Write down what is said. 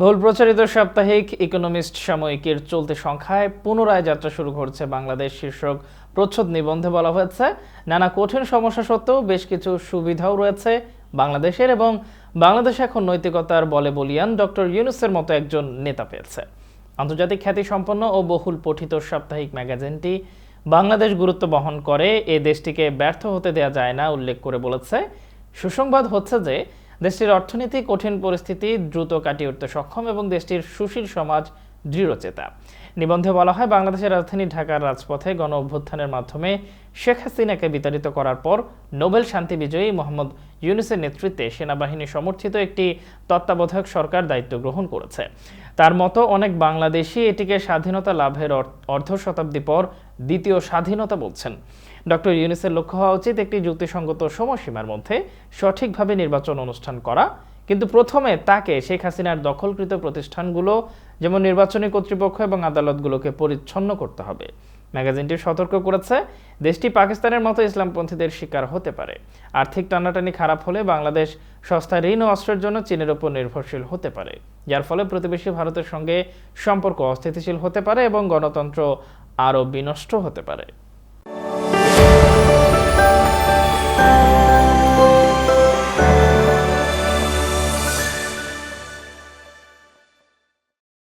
বহুল প্রচারিত সাপ্তাহিক ইকোনমিস্ট সাময়িকীর চলতি সংখ্যায় পুনরায় যাত্রা শুরু করছে বাংলাদেশ শীর্ষক প্রচ্ছদ নিবন্ধে বলা হয়েছে। নানা কঠিন সমস্যা সত্ত্বেও বেশ কিছু সুবিধাও রয়েছে বাংলাদেশের এবং বাংলাদেশ এখন নৈতিকতার বলে বলিয়ান ডক্টর ইউনুসের মতো একজন নেতা পেয়েছে। আন্তর্জাতিক খ্যাতি সম্পন্ন ও বহুল পঠিত সাপ্তাহিক ম্যাগাজিনটি বাংলাদেশ গুরুত্ব বহন করে, এ দেশটিকে ব্যর্থ হতে দেওয়া যায় না, উল্লেখ করে বলেছে। সুসংবাদ হচ্ছে যে দেশটির অর্থনীতি কঠিন পরিস্থিতি দ্রুত কাটিয়ে উঠতে সক্ষম এবং দেশটির সুশীল সমাজ দৃঢ়চেতা। নিবন্ধে বলা হয়, বাংলাদেশের রাজধানী ঢাকার রাজপথে গণ অভ্যুত্থানের মাধ্যমে শেখ হাসিনাকে বিতাড়িত করার পর নোবেল শান্তি বিজয়ী মোহাম্মদ ইউনুসের নেতৃত্বে সেনাবাহিনী সমর্থিত একটি তত্ত্বাবধায়ক সরকার দায়িত্ব গ্রহণ করেছে। তার মতো অনেক বাংলাদেশি এটিকে স্বাধীনতা লাভের অর্ধ শতাব্দী পর দ্বিতীয় স্বাধীনতা বলছেন। ডক্টর ইউনুসের লক্ষ্য হওয়া উচিত একটি যুক্তিসঙ্গত সময়সীমার মধ্যে সঠিকভাবে নির্বাচন অনুষ্ঠান করা। কিন্তু প্রথমে তাকে শেখ হাসিনার দখলকৃত প্রতিষ্ঠানগুলো, যেমন নির্বাচনী কর্তৃপক্ষ এবং আদালতগুলোকে পরিচ্ছন্ন করতে হবে। ম্যাগাজিনটি সতর্ক করেছে, দেশটি পাকিস্তানের মতো ইসলামপন্থীদের শিকার হতে পারে। আর্থিক টানাটানি খারাপ হলে বাংলাদেশ সস্তা ঋণ ও অস্ত্রের জন্য চীনের উপর নির্ভরশীল হতে পারে। যার ফলে প্রতিবেশী ভারতের সঙ্গে সম্পর্ক অস্থিতিশীল হতে পারে এবং গণতন্ত্র আরও বিনষ্ট হতে পারে।